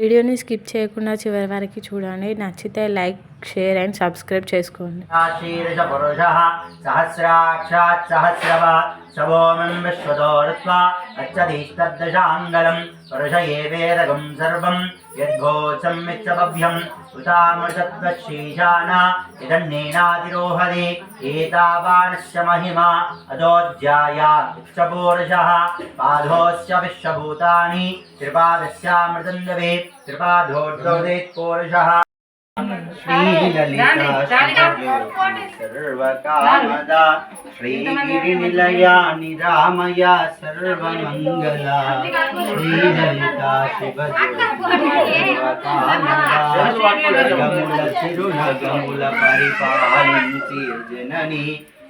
వీడియోని స్కిప్ చేయకుండా చివరి వరకు చూడండి. నచ్చితే లైక్ షేర్ అండ్ సబ్స్క్రైబ్ చేసుకోండి. సహస్రాక్షాత్ సహస్రవ स्पर्श सर्वं यद्भोचं मिच्छभ्यं उतामृतत्वशीशाना एतावानस्य महिमा। अदोध्याया विक्षपूरुषः। पादोस्य विश्वभूतानि। त्रिपादस्यामृतन्दवे శ్రీలలితాశ్రీసర్వకామద శ్రీగిరినిలయా నిరామయ సర్వమంగళ శ్రీలలిత శివకామద చిరునగముల పరిపాలించి జనని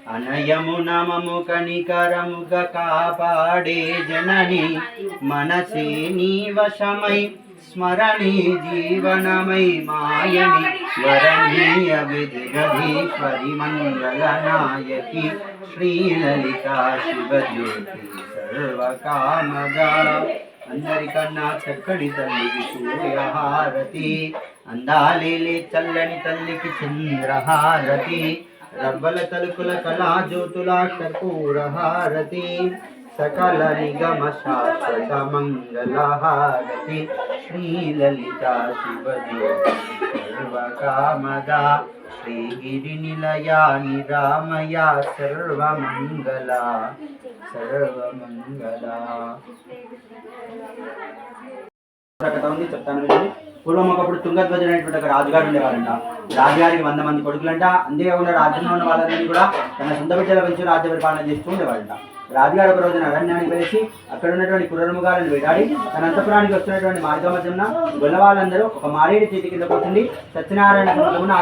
అనయము నమము కనికరముగ కాపాడే జనని మనసే నీ వశమై స్మరణి జీవనమై మాయని స్మరణీయ విధిగధీశ్వరి మంగళ నాయకి శ్రీలలితా శివజ్యోతి సర్వకామదా అందరికన్నా చక్కడి తల్లికి సూర్యహారతి అందాలేలే చల్లని తల్లికి చంద్రహారతి రబ్బల తలుపుల కళా జ్యోతుల కర్పూరహారతి సకల నిగమ శాశ్వత మంగళహారతి శ్రీలలిత శివజ్యోతి సర్వకామదా శ్రీగిరి నిలయా నిరామయ సర్వమంగళ సర్వమంగళ కథ ఉంది చెప్తాను పూర్వం ఒకప్పుడు తుంగధ్వజ అనేటువంటి ఒక రాజుగారు ఉండేవారంట రాజుగారికి వంద మంది కొడుకులంట. అంతేకాకుండా రాజ్యంలో ఉన్న వాళ్ళందరినీ కూడా తన సొంత బిడ్డల పెంచి రాజ్య పరిపాలన చేస్తూ ఉండేవారంట రాజుగారు ఒక రోజున అరణ్యానికి వెళ్ళి అక్కడ ఉన్నటువంటి కుర్రముగాలను వేటాడి తన అంతపురానికి వస్తున్నటువంటి మార్గ మధ్యన గొల్లవాళ్ళందరూ ఒక మారేడు చేతి కింద కూర్చుండి సత్యనారాయణ సంతమును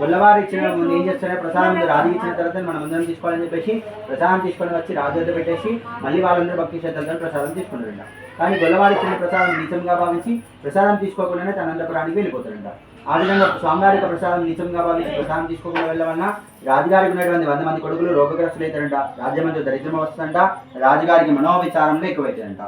గొల్లవారు ఇచ్చిన ముందు ఏం చేస్తారంటే ప్రసాదం రాజు ఇచ్చిన తర్వాత మనం అందరం తీసుకోవాలని చెప్పేసి ప్రసాదం తీసుకొని వచ్చి రాజు వద్ద పెట్టేసి మళ్ళీ వాళ్ళందరూ భక్తి శ్రద్ధలతో ప్రసాదం తీసుకుంటారంట. కానీ గొల్లవారి ఇచ్చిన ప్రసాదం నీచంగా భావించి ప్రసాదం తీసుకోకుండానే తన అంతపురానికి వెళ్ళిపోతారంట. ఆ విధంగా స్వామివారి యొక్క ప్రసాదం నీచంగా భావించి ప్రసాదం తీసుకోకుండా వెళ్ళవన్నా రాజుగారికి ఉన్నటువంటి వంద మంది కొడుకులు రోగగ్రస్తులు అవుతారంట రాజ్యమంత్రి దరిద్రం వస్తుందంట రాజుగారికి మనోవిచారంలో ఎక్కువైతాయంట.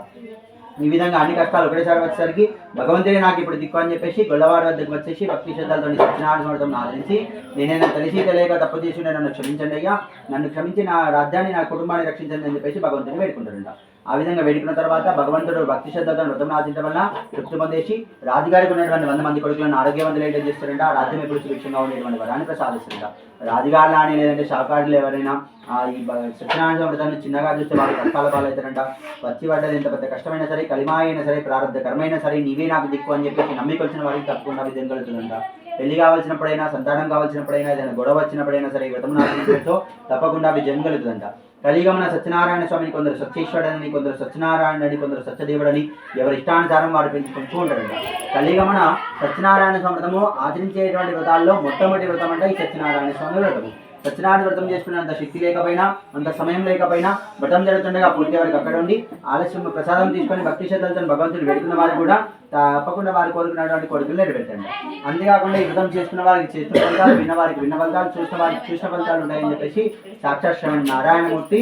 ఈ విధంగా అన్ని కష్టాలు ఒకటేసారి వచ్చేసరికి భగవంతుడే నాకు ఇప్పుడు దిక్కు అని చెప్పేసి గొల్లవారి వద్దకు వచ్చేసి భక్తి శ్రద్ధలతో సత్యనారాయణ ఆదరించి నేనైనా తెలిసి తెలియక తప్పు చేసి నన్ను క్షమించండి అయ్యా. నన్ను క్షమించి నా రాజ్యాన్ని నా కుటుంబాన్ని రక్షించండి అని చెప్పేసి భగవంతుని వేడుకుంటారంట ఆ విధంగా వేడుకున్న తర్వాత భగవంతుడు భక్తి శ్రద్ధతో వ్రతం ఆచరించడం వల్ల తృప్తి పొందేసి రాజుగారికి ఉన్నటువంటి వంద మంది కొడుకులను ఆరోగ్యవంతులు ఏంటో చేస్తారంట. ఆ రాజ్యం ఎప్పుడు సుభిక్షంగా ఉండేటువంటి వరాన్ని ప్రసాదిస్తుంట రాజుగారులు అని లేదంటే షాకారులు ఎవరైనా ఆ ఈ సత్యనారాయణ వ్రతాన్ని చిన్నగా చూస్తే వాళ్ళు కష్టాల పాలవుతారంట. వచ్చి పడ్డది ఎంత పెద్ద కష్టమైనా సరే కలిమా అయినా సరే ప్రారంభ కర్మైనా సరే నీవే నాకు దిక్కు అని చెప్పేసి నమ్మికొచ్చిన వారికి తప్పకుండా విధంగా కలుగుతుందంట పెళ్ళి కావాల్సినప్పుడైనా సంతానం కావాల్సినప్పుడైనా ఏదైనా గొడవ వచ్చినప్పుడైనా సరే వ్రతం ఆచరించడంతో తప్పకుండా విజయం కలుగుతుందంట కలియుగమున సత్యనారాయణ స్వామిని కొందరు సత్యేశ్వరుడని కొందరు సత్యనారాయణుడని కొందరు సత్యదేవుడని ఎవరి ఇష్టానుసారం వారు పెంచుకుంటూ ఉంటారంట. కలియుగమున సత్యనారాయణ స్వామి వ్రతము ఆచరించేటువంటి వ్రతాల్లో మొట్టమొదటి వ్రతం అంటే ఈ సత్యనారాయణ స్వామి వ్రతము. సత్యనారాయణ వ్రతం చేసుకునేంత శక్తి లేకపోయినా అంత సమయం లేకపోయినా వ్రతం జరుగుతుండగా పూర్తి వారికి అక్కడ ఉండి ఆలస్యం ప్రసాదం తీసుకొని భక్తి శ్రద్ధలతో భగవంతుడు పెడుతున్న వారు కూడా తప్పకుండా వారు కోరుకున్నటువంటి కోరికలు నెరవేర్చండి. అంతేకాకుండా ఈ వ్రతం చేసుకున్న వారికి చేసిన ఫలితాలు విన్న వారికి విన్న ఫలితాలు చూసిన వారికి చూసిన ఫలితాలు ఉంటాయని చెప్పేసి సాక్షాత్ శ్రవణ నారాయణమూర్తి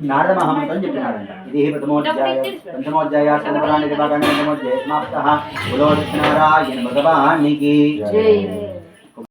నారద మహామంత్రం చెప్పినాడంట. ఇది ప్రథమోధ్యాయ. పంచమోధ్యాయ చంద్రపురాణి విభాగాన్ని పంచమోధ్యాయ సమాప్త. బులో భగవానికి.